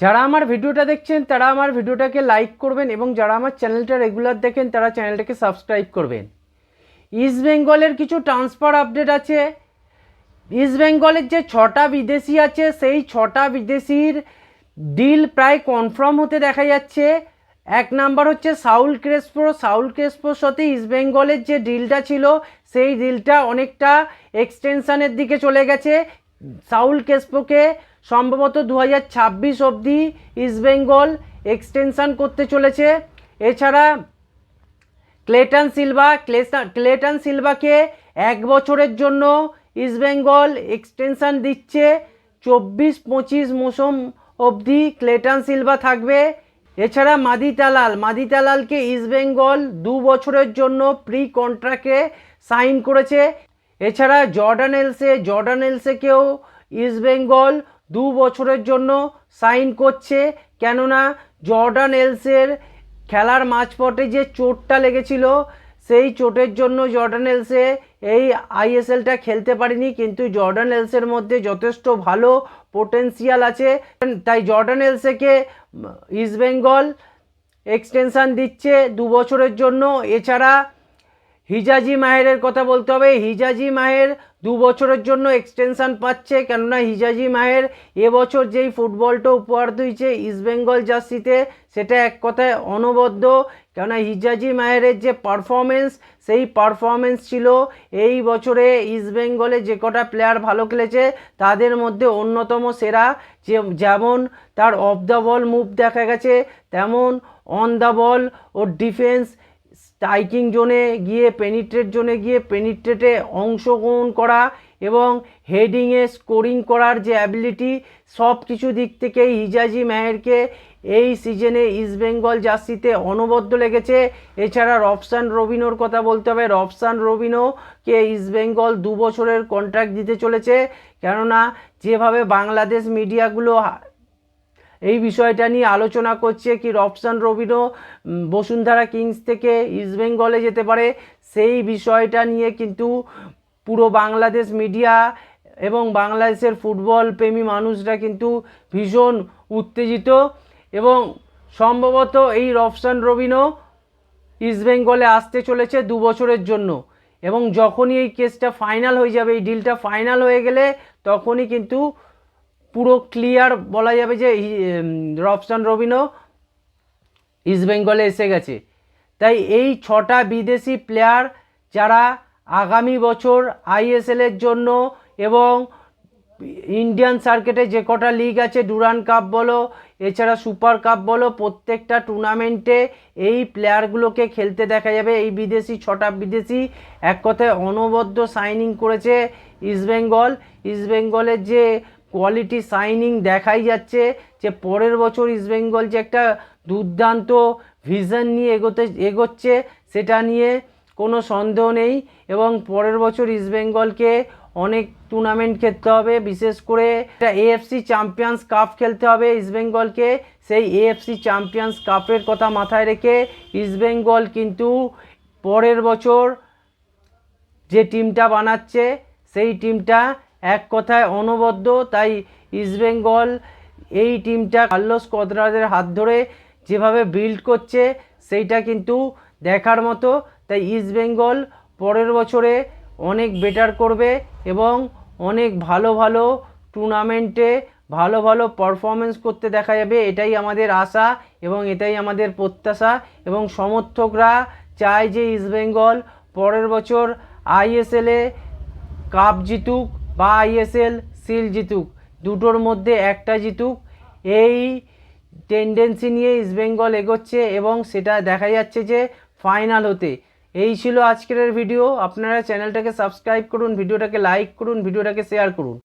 যারা আমার ভিডিওটা দেখছেন, তারা আমার ভিডিওটাকে লাইক করবেন এবং যারা আমার চ্যানেলটা রেগুলার দেখেন, তারা চ্যানেলটাকে সাবস্ক্রাইব করবেন। ইস্ট বেঙ্গলের কিছু ট্রান্সফার আপডেট আছে। ইস্ট বেঙ্গলের যে ছটা বিদেশি আছে, সেই ছটা বিদেশির ডিল প্রায় কনফার্ম হতে দেখা যাচ্ছে। এক নাম্বার হচ্ছে সাউল ক্রেসপো সাউল ক্রেসপোর সাথে ইস্ট বেঙ্গলের যে ডিলটা ছিল, সেই ডিলটা অনেকটা এক্সটেনশানের দিকে চলে গেছে। সাউল ক্রেসপোকে সম্ভবত দু হাজার ছাব্বিশ অবধি ইস্ট বেঙ্গল এক্সটেনশন করতে চলেছে। এছাড়া ক্লেটন সিলভা ক্লেটন সিলভাকে এক বছরের জন্য ইস্টবেঙ্গল এক্সটেনশন দিচ্ছে। চব্বিশ পঁচিশ মৌসুম অবধি ক্লেটন সিলভা থাকবে। এছাড়া মাদি তালাল মাদি তালালকে ইস্টবেঙ্গল দু বছরের জন্য প্রি কন্ট্রাক্টে সাইন করেছে। এছাড়া জর্ডান এলসে, জর্ডান এলসেকেও ইস্টবেঙ্গল দু বছরের জন্য সাইন করছে। কেননা জর্ডান এলসের খেলার মাঝপটে যে চোটটা লেগেছিল, সেই চোটের জন্য জর্ডান এলসে এই আইএসএলটা খেলতে পারেনি। কিন্তু জর্ডান এলসের মধ্যে যথেষ্ট ভালো পোটেন্সিয়াল আছে। তাই জর্ডান এলসেকে ইস্টবেঙ্গল এক্সটেনশান দিচ্ছে দু বছরের জন্য। এছাড়া হিজাজি মাহেরের কথা বলতে হবে। হিজাজি মাহের দু বছরের জন্য এক্সটেনশান পাচ্ছে, কেননা হিজাজি মাহের এবছর যেই ফুটবলটা উপহার দিয়েছে ইস্টবেঙ্গল জার্সিতে, সেটা এক কথায় অনবদ্য। কেননা হিজাজি মাহেরের যে পারফরমেন্স সেই পারফরমেন্স ছিল এই বছরে ইস্টবেঙ্গলে যে কটা প্লেয়ার ভালো খেলেছে, তাদের মধ্যে অন্যতম সেরা যে, যেমন তার অফ দ্য বল মুভ দেখা গেছে, তেমন অন দ্য বল ও ডিফেন্স স্ট্রাইকিং জোনে গিয়ে, পেনিট্রেট জোনে গিয়ে, পেনিট্রেটে অংশগ্রহণ করা এবং হেডিংয়ে স্কোরিং করার যে অ্যাবিলিটি, সব কিছু দিক থেকেই হিজাজি মেহেরকে এই সিজনে ইস্টবেঙ্গল জার্সিতে অনবদ্য লেগেছে। এছাড়া রফসান রবিনোর কথা বলতে হবে। রফসান রবিনোকে ইস্টবেঙ্গল দু বছরের কন্ট্রাক্ট দিতে চলেছে। কেননা, যেভাবে বাংলাদেশ মিডিয়াগুলো এই বিষয়টা নিয়ে আলোচনা করছে কি রফসান রবিনো উম, বসুন্ধরা কিংস থেকে ইস্টবেঙ্গলে যেতে পারে। সেই বিষয়টা নিয়ে কিন্তু পুরো বাংলাদেশ মিডিয়া এবং বাংলাদেশের ফুটবল প্রেমী মানুষরা কিন্তু ভীষণ উত্তেজিত এবং সম্ভবত এই রফসান রবিনো ইস্টবেঙ্গলে আসতে চলেছে দু বছরের জন্য এবং যখনই এই কেসটা ফাইনাল হয়ে যাবে এই ডিলটা ফাইনাল হয়ে গেলে তখনই কিন্তু পুরো ক্লিয়ার বলা যাবে যে রফসান রবিনো ইস্টবেঙ্গলে এসে গেছে। তাই এই ছটা বিদেশি প্লেয়ার যারা আগামী বছর আইএসএলের জন্য এবং ইন্ডিয়ান সার্কিটে যে কটা লিগ আছে ডুরান কাপ বলো, এছাড়া সুপার কাপ বলো, প্রত্যেকটা টুর্নামেন্টে এই প্লেয়ারগুলোকে খেলতে দেখা যাবে। এই বিদেশি, ছটা বিদেশি এক কথায় অনবদ্য সাইনিং করেছে ইস্টবেঙ্গল ইস্টবেঙ্গলের যে কোয়ালিটি সাইনিং দেখাই যাচ্ছে যে পরের বছর ইস্টবেঙ্গল যে একটা দুর্দান্ত ভিশন নিয়ে এগোতে, এগোচ্ছে, সেটা নিয়ে কোনো সন্দেহ নেই এবং পরের বছর ইস্টবেঙ্গলকে অনেক টুর্নামেন্ট খেলতে হবে, বিশেষ করে একটা এএফসি চ্যাম্পিয়ন্স কাপ খেলতে হবে ইস্টবেঙ্গলকে সেই এএফসি চ্যাম্পিয়ন্স কাপের কথা মাথায় রেখে ইস্টবেঙ্গল কিন্তু পরের বছর যে টিমটা বানাচ্ছে, সেই টিমটা এক কথায় অনবদ্য, তাই ইস্টবেঙ্গল এই টিমটা কার্লোস কদরাজের হাত ধরে যেভাবে বিল্ড করছে, সেইটা কিন্তু দেখার মতো। তাই ইস্টবেঙ্গল পরের বছরে অনেক বেটার করবে এবং অনেক ভালো ভালো টুর্নামেন্টে ভালো ভালো পারফরমেন্স করতে দেখা যাবে। এটাই আমাদের আশা এবং এটাই আমাদের প্রত্যাশা এবং সমর্থকরা চায় যে ইস্টবেঙ্গল পরের বছর আইএসএলে কাপ জিতুক। বা আইএসএল সিল জিতুক। দুটোর মধ্যে একটা জিতুক। এই টেন্ডেন্সি নিয়ে ইস্টবেঙ্গল এগোচ্ছে এবং সেটা দেখা যাচ্ছে যে ফাইনাল হতে। এই ছিল আজকের ভিডিও। আপনারা চ্যানেলটাকে সাবস্ক্রাইব করুন, ভিডিওটাকে লাইক করুন, ভিডিওটাকে শেয়ার করুন।